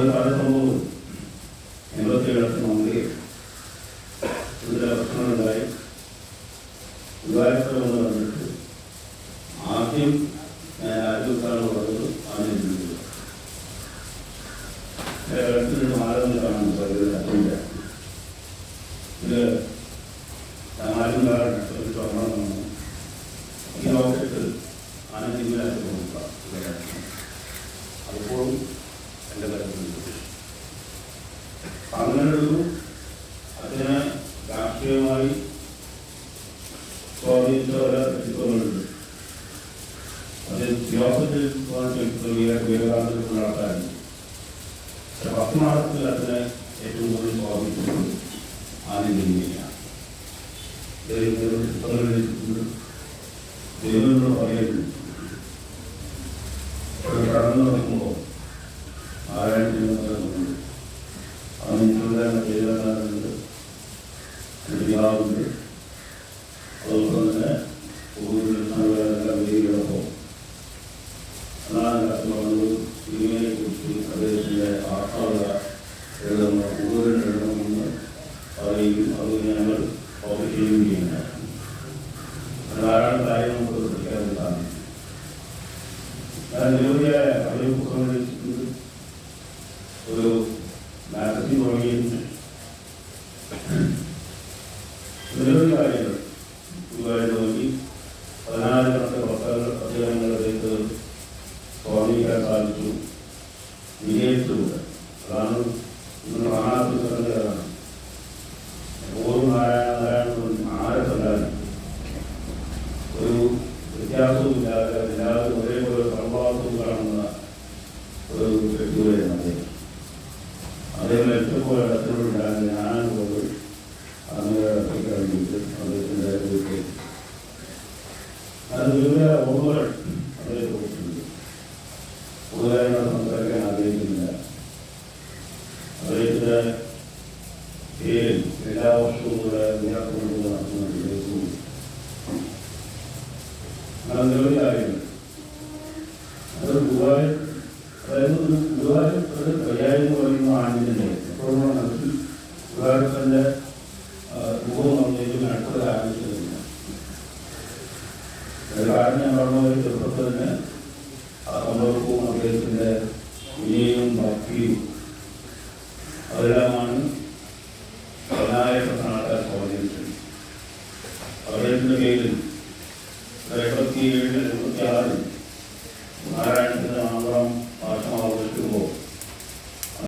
അതുപോലെ പല സംഭവവും എൺപത്തിയേഴ് മന്ത്രി ഇതിലെ പ്രശ്നങ്ങളുണ്ടായി വിവാഹത്തിൽ വന്ന് പറഞ്ഞിട്ട് ആദ്യം ഞാൻ ആദ്യത്താണ് പറഞ്ഞത് ആദ്യം ചിന്തിച്ചത് കേരളത്തിൽ മാറുന്ന കാണുന്നു പലരും അച്ഛന്റെ. ഇത് സമാജം സ്വർണം ഈ ലോകത്ത് അങ്ങനെയൊരു അതിനെ രാഷ്ട്രീയമായി സ്വാധീനിച്ച പല വ്യക്തിത്വങ്ങളുണ്ട്. അത് യോസഫിൽ വിവേകാനന്ദത്തിലുള്ള ആൾക്കാരുണ്ട് പക്ഷെ ഭക്തിമാർഗത്തിൽ അതിനെ ഏറ്റവും കൂടുതൽ സ്വാധീനിച്ചത് ആദ്യം തന്നെയാണ് രചിച്ചിട്ടുണ്ട് ദൈവങ്ങളോട് പറയുന്നു ഒരു കടന്നു നടക്കുമ്പോൾ ആരാണ് ചെയ്യുന്നത് അതിനുള്ള ദൈവനാഥനുണ്ട് പിതാവുണ്ട് അതുപോലെ തന്നെ വേദികളപ്പോൾ അതാണ് കഷ്ടപ്പെടുന്നത് സിനിമയെ കുറിച്ച് അദ്ദേഹത്തിന്റെ ആത്മാവത എഴുതുന്ന കൂടുതൽ എഴുതണമെന്ന് പറയുകയും അത് ഞങ്ങൾ പബ്ലിഷ് ചെയ്യുകയും ചെയ്യുന്നത് ധാരാളം കാര്യം നമുക്ക് പഠിക്കാവുന്നതാണ് ഞാൻ നിരവധിയായ അറിവ് പുസ്തകങ്ങൾ മാഗസിൻ തുടങ്ങിയിട്ടുണ്ട് നിരവധി കാര്യങ്ങൾ ഇതുമായിട്ട് നോക്കി പതിനായിരക്കണക്കിന് പുസ്തകങ്ങൾ അദ്ദേഹങ്ങൾ അദ്ദേഹത്ത് സ്വാധീനിക്കാൻ സാധിച്ചു വിജയിച്ചുണ്ട് അതാണ് ഇന്ന് കാണാത്ത പുസ്തകങ്ങൾ അതാണ് ഓരോ നാരായണ നാരായണ ആരെ കണ്ടാലും ഒരു വ്യത്യാസവും ഇല്ലാതെ എല്ലാവരും ഒരേപോലെ സർവാസവും കാണുന്ന ഒരു വ്യക്തികളാണ് അദ്ദേഹം അദ്ദേഹം എത്രപോലെ ഇടത്തിലുണ്ടാകുന്ന ഞാനാണ് പോയി അങ്ങനെ ഇറക്കിക്കഴിഞ്ഞിട്ട് അദ്ദേഹത്തിൻ്റെ വീട്ടിൽ അത് വിവിധ ഓർമ്മകൾ അദ്ദേഹത്തെ കുറിച്ചുണ്ട് കൂടുതലായി ഞാൻ സംസാരിക്കാൻ ആഗ്രഹിക്കുന്നില്ല അദ്ദേഹത്തിൻ്റെ പേരിൽ എല്ലാ വർഷവും കൂടെ വിദ്യാർത്ഥികൾ നടത്തുന്നുണ്ട് ദിവസവും അങ്ങനെ നിരവധി കാര്യങ്ങൾ അത് ഗുരുവായൂർ അപകടത്തിന്റെ രൂപം നമ്മളിലേക്ക് അടുത്തത് ആരംഭിക്കുന്നില്ല കാരണം ഞാൻ പറഞ്ഞ ഒരു ചെറുപ്പത്തിൽ തന്നെ നമ്മളൊപ്പം അദ്ദേഹത്തിന്റെ ഭക്തിയും അതെല്ലാമാണ് പ്രധാനപ്പെട്ട സ്വാധീനിച്ചത്. അദ്ദേഹത്തിന്റെ പേരിൽ ഏഴ് എഴുപത്തി ആറിൽ